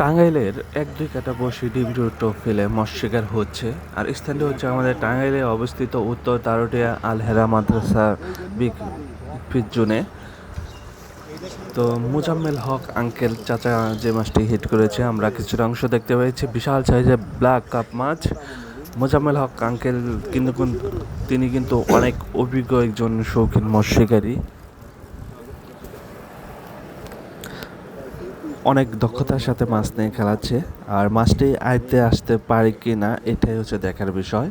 টাঙ্গাইলের এক দুই কাটা বসে ডিমরুটো ফেলে মৎস্য শিকার হচ্ছে। আর স্থানটি হচ্ছে আমাদের টাঙ্গাইলে অবস্থিত উত্তর তারটিয়া আল হেরা মাদ্রাসার জোনে। তো মুজাম্মেল হক, আঙ্কেল, চাচা যে মাছটি হিট করেছে, আমরা কিছুটা অংশ দেখতে পেয়েছি। বিশাল সাইজের ব্ল্যাক কাপ মাছ। মোজাম্মেল হক, আঙ্কেল, কিন্তু তিনি কিন্তু অনেক অভিজ্ঞ একজন শৌখিন মৎস্য অনেক দক্ষতার সাথে মাছ নিয়ে খেলাচ্ছে, আর মাছটি আয়তে আসতে পারে কি না এটাই হচ্ছে দেখার বিষয়।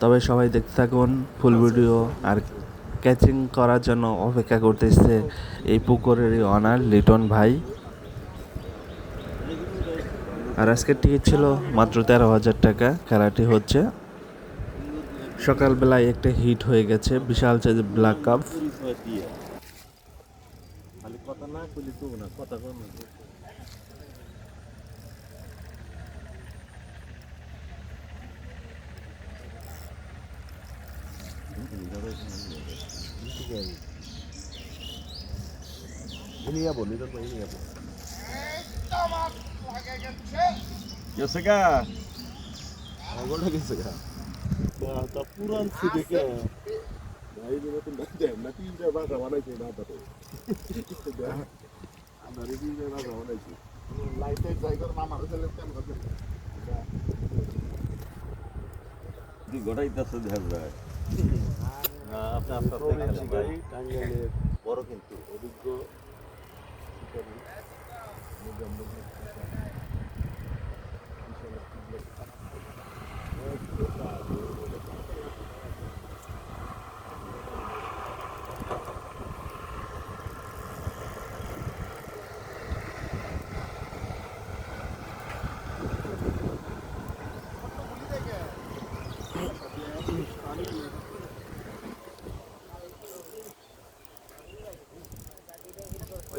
তবে সবাই দেখতে থাকুন, ফুল ভিডিও আর ক্যাচিং করার জন্য অপেক্ষা করতেছে এই পুকুরেরই অনার লিটন ভাই। আর আজকের টিকিট ছিল মাত্র তেরো হাজার টাকা, খেলাটি হচ্ছে। সকালবেলায় একটা হিট হয়ে গেছে, বিশাল সাইজের ব্ল্যাক কাপ কথা না কথা ইনিয়া বলি তো ইনিয়া বলি গেছে গা ওগুলো গেছে গা তা পুরান সিটে কে ভাই দিলে তো দেখ না তিনটা বাসা বানাইছে না তো আমরা বাসা বানাইছি। মামার ছেলে কেন গোটাইতেছে ধ্যান রাখ আপনি আপনার শিকারী টাঙ্গাইলের বড় কিন্তু অভিজ্ঞ শিকারী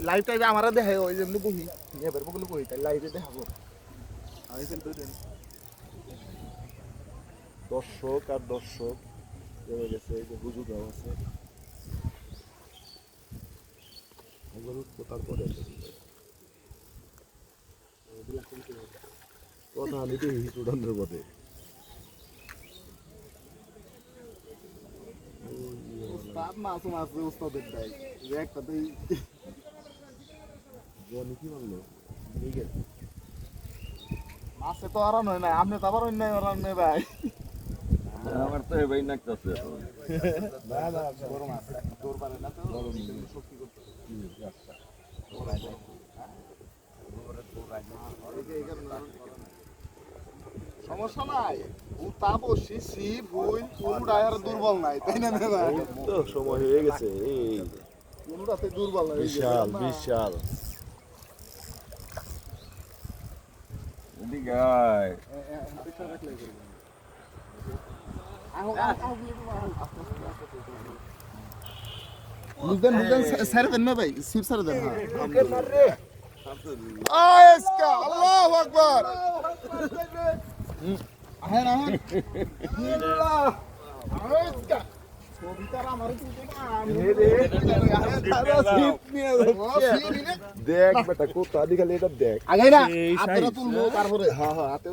লাইভ টাইপে আমারা দেখে ওই যেমনি বহি এবার বগুলো বহি তাই লাইভে দেখাবো। আমি কিন্তু দর্শক আর দর্শক জমে গেছে, এই যে হুজুরাও আছে। ওগুলো উঠবো, তারপরে কথা আমি তো হিট উড়ানোর পথে। উস্তাদ মাসুম উস্তাদের দাই যে একটা তুই জনি কি বলল? ঠিক আছে মাসে তো আর নয় না আপনি তো আবার অন্যায় ওরান নেই ভাই। আমার তো এবার নাকতেছে না না বড় মাছ তোর না তো? বড় শক্তি করতে সমস্যা নাই। ও তা বসি সিপ হই আর দুর্বল নাই তাই না তো সময় হয়ে গেছে এই কোনটাতে দুর্বল নাই বিশাল বিশাল। Big guy. मुजन मुजन सर करना भाई सिर्फ़ सर देना आ इसका अल्लाह अकबर है आहन अल्लाह इसका দেখ বেটা কোথা দিকে এটা দেখ। আগে না হাতটা তুলবো তারপরে। হ্যাঁ হ্যাঁ হাতে